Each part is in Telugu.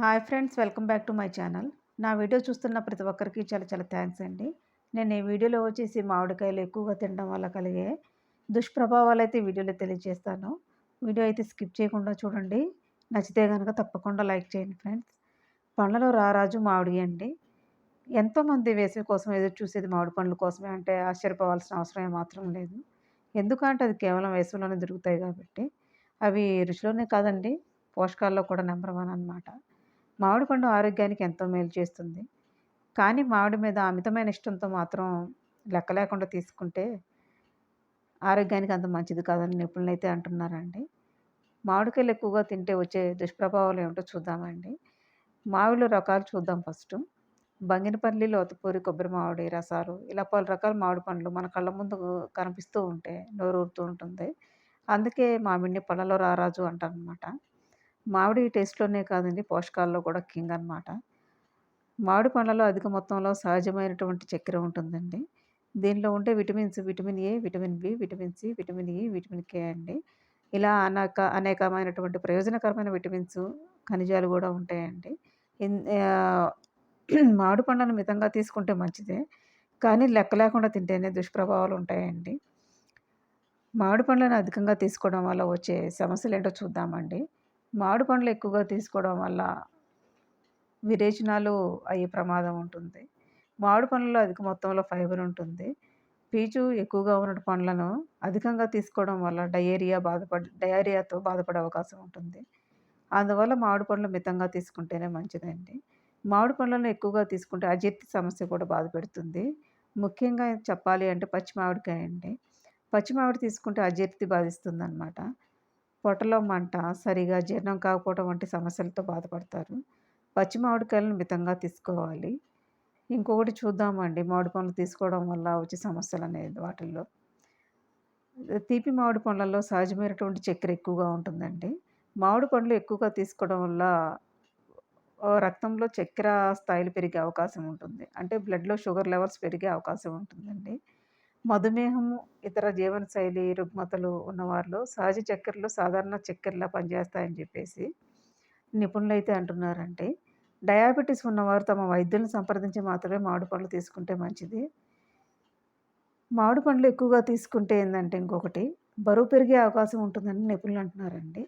Hi friends welcome back to my channel. నా వీడియో చూస్తున్న ప్రతి ఒక్కరికి చాలా చాలా థ్యాంక్స్ అండి. నేను ఈ వీడియోలో వచ్చేసి మామిడికాయలు ఎక్కువగా తినడం వల్ల కలిగే దుష్ప్రభావాలు అయితే వీడియోలో తెలియజేస్తాను. వీడియో అయితే స్కిప్ చేయకుండా చూడండి. నచ్చితే కనుక తప్పకుండా లైక్ చేయండి ఫ్రెండ్స్. పండ్లలో రారాజు మామిడి అండి. ఎంతోమంది వేసవి కోసం ఎదురు చూసేది మామిడి పండ్ల కోసమే అంటే ఆశ్చర్యపోవాల్సిన అవసరం మాత్రం లేదు. ఎందుకంటే అది కేవలం వేసవిలోనే దొరుకుతాయి కాబట్టి. అవి రుచిలోనే కాదండి పోషకాల్లో కూడా నెంబర్ వన్ అనమాట మామిడి పండు ఆరోగ్యానికి ఎంతో మేలు చేస్తుంది. కానీ మామిడి మీద అమితమైన ఇష్టంతో మాత్రం లెక్క లేకుండా తీసుకుంటే ఆరోగ్యానికి అంత మంచిది కాదని నిపుణులు అయితే అంటున్నారండి. మామిడికాయలు ఎక్కువగా తింటే వచ్చే దుష్ప్రభావాలు ఏమిటో చూద్దామండి. మామిడిలో రకాలు చూద్దాం ఫస్ట్. బంగినపల్లి లోతపూరి కొబ్బరి మామిడి రసాలు ఇలా పలు రకాల మామిడి పండ్లు మన కళ్ళ ముందు కనిపిస్తూ ఉంటే నోరూరుతూ ఉంటుంది. అందుకే మామిడిని పళ్ళలో రారాజు అంటారనమాట మామిడి టేస్ట్లోనే కాదండి పోషకాల్లో కూడా కింగ్ అనమాట మామిడి పండ్లలో అధిక మొత్తంలో సహజమైనటువంటి చక్కెర ఉంటుందండి. దీనిలో ఉంటే vitamins vitamin A vitamin B vitamin C vitamin E vitamin K అండి. ఇలా అనేక అనేకమైనటువంటి ప్రయోజనకరమైన విటమిన్స్ ఖనిజాలు కూడా ఉంటాయండి. మామిడి పండ్లను మితంగా తీసుకుంటే మంచిదే కానీ లెక్క లేకుండా తింటేనే దుష్ప్రభావాలు ఉంటాయండి. మామిడి పండ్లను అధికంగా తీసుకోవడం వల్ల వచ్చే సమస్యలు ఏంటో చూద్దామండి. మామిడి పండ్లు ఎక్కువగా తీసుకోవడం వల్ల విరేచనాలు అయ్యే ప్రమాదం ఉంటుంది. మామిడి పండ్లలో అధిక మొత్తంలో ఫైబర్ ఉంటుంది. పీచు ఎక్కువగా ఉన్న పండ్లను అధికంగా తీసుకోవడం వల్ల డయేరియా బాధపడ డయేరియాతో బాధపడే అవకాశం ఉంటుంది. అందువల్ల మామిడి పండ్లు మితంగా తీసుకుంటేనే మంచిదండి. మామిడి పండ్లను ఎక్కువగా తీసుకుంటే అజీర్తి సమస్య కూడా బాధ పెడుతుంది. ముఖ్యంగా చెప్పాలి అంటే పచ్చి మామిడికాయ అండి పచ్చి మామిడి తీసుకుంటే అజీర్తి బాధిస్తుంది అనమాట పొట్టలో మంట సరిగా జీర్ణం కాకపోవడం వంటి సమస్యలతో బాధపడతారు. పచ్చి మామిడికాయలను మితంగా తీసుకోవాలి. ఇంకొకటి చూద్దామండి. మామిడి పండ్లు తీసుకోవడం వల్ల వచ్చే సమస్యలు అనేది వాటిల్లో. తీపి మామిడి పండ్లలో సహజమైనటువంటి చక్కెర ఎక్కువగా ఉంటుందండి. మామిడి పండ్లు ఎక్కువగా తీసుకోవడం వల్ల రక్తంలో చక్కెర స్థాయిలు పెరిగే అవకాశం ఉంటుంది. అంటే బ్లడ్లో షుగర్ లెవెల్స్ పెరిగే అవకాశం ఉంటుందండి. మధుమేహము ఇతర జీవనశైలి రుగ్మతలు ఉన్నవారిలో సహజ చక్కెరలు సాధారణ చక్కెరలా పనిచేస్తాయని చెప్పేసి నిపుణులు అయితే అంటున్నారంటే డయాబెటీస్ ఉన్నవారు తమ వైద్యులను సంప్రదించి మాత్రమే మామిడి పండ్లు తీసుకుంటే మంచిది. మామిడి పండ్లు ఎక్కువగా తీసుకుంటే ఏంటంటే ఇంకొకటి బరువు పెరిగే అవకాశం ఉంటుందని నిపుణులు అంటున్నారండి.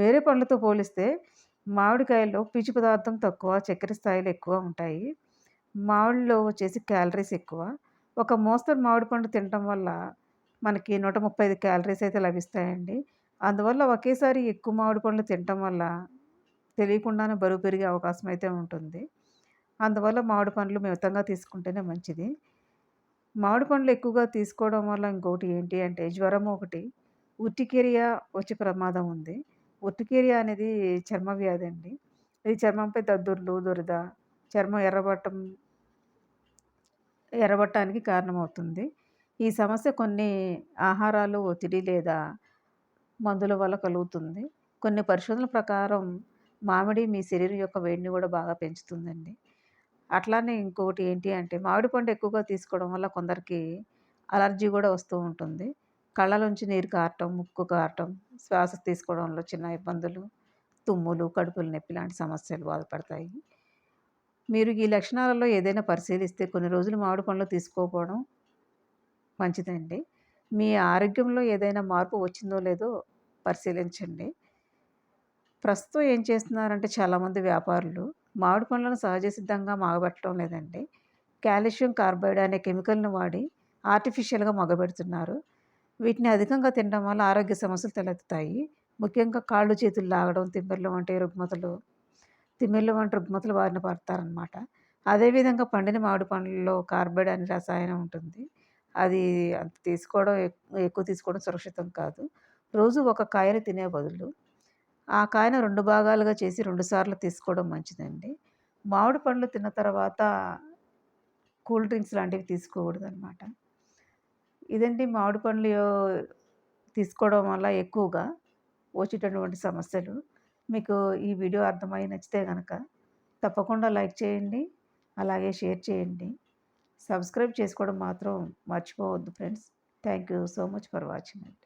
వేరే పండ్లతో పోలిస్తే మామిడికాయల్లో పీచు పదార్థం తక్కువ చక్కెర స్థాయిలు ఎక్కువ ఉంటాయి. మామిడిలో వచ్చేసి క్యాలరీస్ ఎక్కువ. ఒక మోస్తరు మామిడి పండు తినటం వల్ల మనకి నూట ముప్పై ఐదు క్యాలరీస్ అయితే లభిస్తాయండి. అందువల్ల ఒకేసారి ఎక్కువ మామిడి పండ్లు తినటం వల్ల తెలియకుండానే బరువు పెరిగే అవకాశం అయితే ఉంటుంది. అందువల్ల మామిడి పండ్లు మితంగా తీసుకుంటేనే మంచిది. మామిడి పండ్లు ఎక్కువగా తీసుకోవడం వల్ల ఇంకొకటి ఏంటి అంటే జ్వరం ఒకటి ఉట్టికేరియా వచ్చే ప్రమాదం ఉంది. ఉట్టికేరియా అనేది చర్మ వ్యాధి అండి. ఇది చర్మంపై దద్దుర్లు దురద చర్మం ఎర్రబట్టం ఎర్రబట్టడానికి కారణమవుతుంది. ఈ సమస్య కొన్ని ఆహారాలు ఒత్తిడి లేదా మందుల వల్ల కలుగుతుంది. కొన్ని పరిశోధనల ప్రకారం మామిడి మీ శరీరం యొక్క వేడిని కూడా బాగా పెంచుతుందండి. అట్లానే ఇంకొకటి ఏంటి అంటే మామిడి పండు ఎక్కువగా తీసుకోవడం వల్ల కొందరికి అలర్జీ కూడా వస్తూ ఉంటుంది. కళ్ళలోంచి నీరు కారటం ముక్కు కారటం శ్వాస తీసుకోవడంలో చిన్న ఇబ్బందులు తుమ్ములు కడుపులు నొప్పి లాంటి సమస్యలు బాధపడతాయి. మీరు ఈ లక్షణాలలో ఏదైనా పరిశీలిస్తే కొన్ని రోజులు మామిడి పండ్లు తీసుకోకపోవడం మంచిదండి. మీ ఆరోగ్యంలో ఏదైనా మార్పు వచ్చిందో లేదో పరిశీలించండి. ప్రస్తుతం ఏం చేస్తున్నారంటే చాలామంది వ్యాపారులు మామిడి పండ్లను సహజ సిద్ధంగా మాగబెట్టడం లేదండి. కాల్షియం కార్బైడ్ అనే కెమికల్ను వాడి ఆర్టిఫిషియల్గా మగబెడుతున్నారు. వీటిని అధికంగా తినడం వల్ల ఆరోగ్య సమస్యలు తలెత్తుతాయి. ముఖ్యంగా కాళ్ళు చేతులు లాగడం తిమ్మిర్లు వంటి రుగ్మతలు తిమ్మిర్లు వంటి రుగ్మతలు బారిన పడతారనమాట అదేవిధంగా పండిన మామిడి పండ్లలో కార్బైడ్ అనే రసాయనం ఉంటుంది. అది అంత తీసుకోవడం ఎక్కువ తీసుకోవడం సురక్షితం కాదు. రోజు ఒక కాయను తినే బదులు ఆ కాయను రెండు భాగాలుగా చేసి రెండు సార్లు తీసుకోవడం మంచిదండి. మామిడి పండ్లు తిన్న తర్వాత కూల్ డ్రింక్స్ లాంటివి తీసుకోకూడదు అనమాట ఇదండి మామిడి పండ్లు తీసుకోవడం వల్ల ఎక్కువగా వచ్చేటటువంటి సమస్యలు. మీకు ఈ వీడియో అర్థమై నచ్చితే కనుక తప్పకుండా లైక్ చేయండి అలాగే షేర్ చేయండి. సబ్స్క్రైబ్ చేసుకోవడం మాత్రం మర్చిపోవద్దు friends. Thank you so much for watching.